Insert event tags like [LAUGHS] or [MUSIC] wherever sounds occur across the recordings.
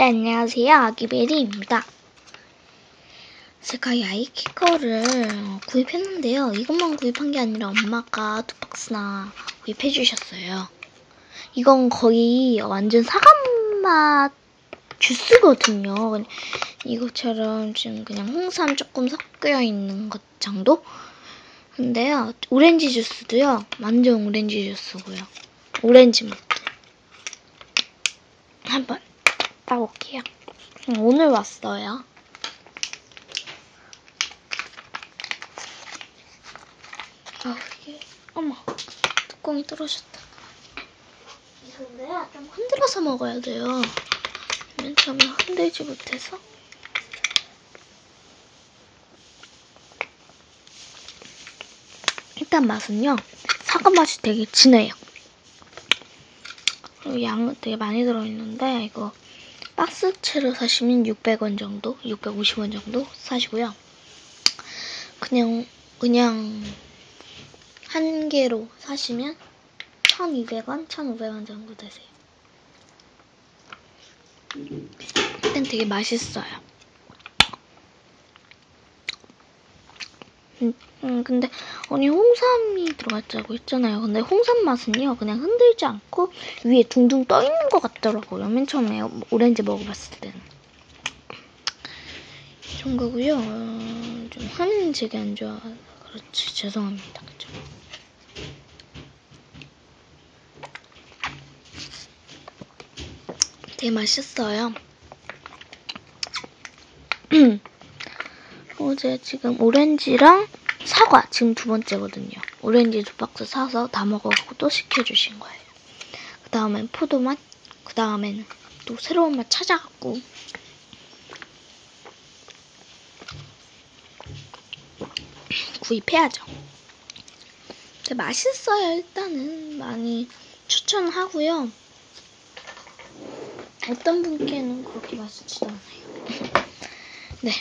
네, 안녕하세요. 아기베리입니다. 제가 이 아이키커를 구입했는데요. 이것만 구입한 게 아니라 엄마가 두 박스나 구입해 주셨어요. 이건 거의 완전 사과맛 주스거든요. 이것처럼 지금 그냥 홍삼 조금 섞여 있는 것 정도? 근데요, 오렌지 주스도요. 완전 오렌지 주스고요. 오렌지 맛. 한번 따볼게요. 음, 오늘 왔어요. 아, 이게, 어머, 뚜껑이 떨어졌다. 이건데요, 좀 흔들어서 먹어야 돼요. 맨 처음에 흔들지 못해서. 일단 맛은요, 사과 맛이 되게 진해요. 그리고 양은 되게 많이 들어있는데, 이거 박스채로 사시면 600원 정도, 650원 정도 사시고요. 그냥, 그냥, 한 개로 사시면 1200원, 1500원 정도 되세요. 일단 되게 맛있어요. 음, 음, 근데 아니 홍삼이 들어갔다고 했잖아요. 근데 홍삼 맛은요 그냥 흔들지 않고 위에 둥둥 떠 있는 것 같더라고요. 맨 처음에 오렌지 먹어봤을 때는. 이런 거고요. 어, 좀 화면 제게 안 좋아. 그렇지 죄송합니다. 그죠? 되게 맛있어요. [CLEARS THROAT] 어제 지금 오렌지랑 사과 지금 두 번째거든요. 오렌지 두 박스 사서 다 먹어갖고 또 시켜주신 거예요. 그 다음엔 포도맛, 그 다음에는 또 새로운 맛 찾아갖고 구입해야죠. 근데 맛있어요. 일단은 많이 추천하고요. 어떤 분께는 그렇게 맛있지도 않아요. [LAUGHS] 네.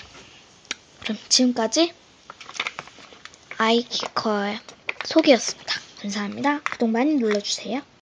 그럼 지금까지 아이키커의 소개였습니다. 감사합니다. 구독 많이 눌러주세요.